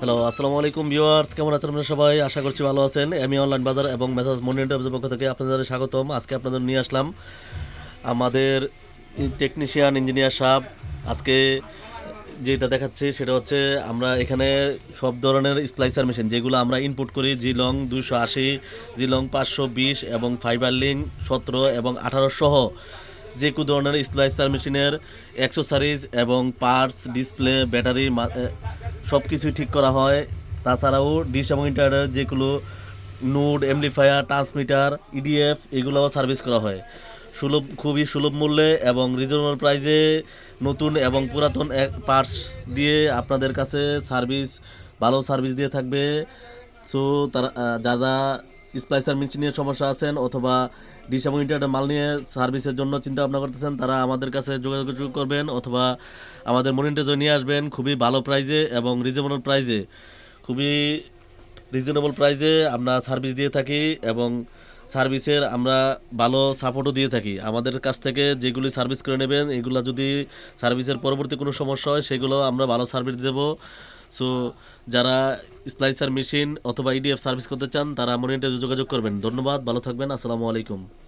Hello আসসালামু আলাইকুম viewers কেমন আছেন আপনারা সবাই? আশা করছি ভালো আছেন। আমি অনলাইন বাজার এবং মেসাজ মনিটরের পক্ষ থেকে আপনাদের স্বাগতম। আজকে আপনাদের নিয়ে আসলাম আমাদের টেকনিশিয়ান ইঞ্জিনিয়ার সাহেব। আজকে যেটা দেখাচ্ছি সেটা হচ্ছে আমরা এখানে সব ধরনের স্প্লাইসার মেশিন যেগুলো আমরা ইনপুট করি জিলং দুশো আশি জিলং পাঁচশো বিশ এবং ফাইবার লিঙ্ক সতেরো এবং আঠারো সহ যে কোনো ধরনের স্প্লাইসার মেশিনের অ্যাক্সেসরিজ এবং পার্টস ডিসপ্লে ব্যাটারি সব কিছুই ঠিক করা হয়। তাছাড়াও ডিশ এবং ইন্টারনেটের যেগুলো নোড এমপ্লিফায়ার ট্রান্সমিটার ইডিএফ এগুলোও সার্ভিস করা হয়। সুলভ, খুবই সুলভ মূল্যে এবং রিজনেবল প্রাইসে নতুন এবং পুরাতন এক পার্টস দিয়ে আপনাদের কাছে সার্ভিস ভালো সার্ভিস দিয়ে থাকবে। সো তারা যারা স্প্লাইসার মেশিন নিয়ে সমস্যা আছেন অথবা ডিশ এবং ইন্টারনেট মাল নিয়ে সার্ভিসের জন্য চিন্তা ভাবনা করতেছেন, তারা আমাদের কাছে যোগাযোগ করবেন অথবা আমাদের মনিটরে নিয়ে আসবেন, খুবই ভালো প্রাইজে এবং রিজনেবল প্রাইজে খুবই রিজনেবল প্রাইজে আমরা সার্ভিস দিয়ে থাকি এবং সার্ভিসের আমরা ভালো সাপোর্টও দিয়ে থাকি। আমাদের কাছ থেকে যেগুলি সার্ভিস করে নেবেন, এগুলো যদি সার্ভিসের পরবর্তী কোনো সমস্যা হয়, সেগুলো আমরা ভালো সার্ভিস দেব। সো যারা স্প্লাইসার মেশিন অথবা ইডিএফ সার্ভিস করতে চান, তারা মনিটরে যোগাযোগ করবেন। ধন্যবাদ, ভালো থাকবেন, আসসালামু আলাইকুম।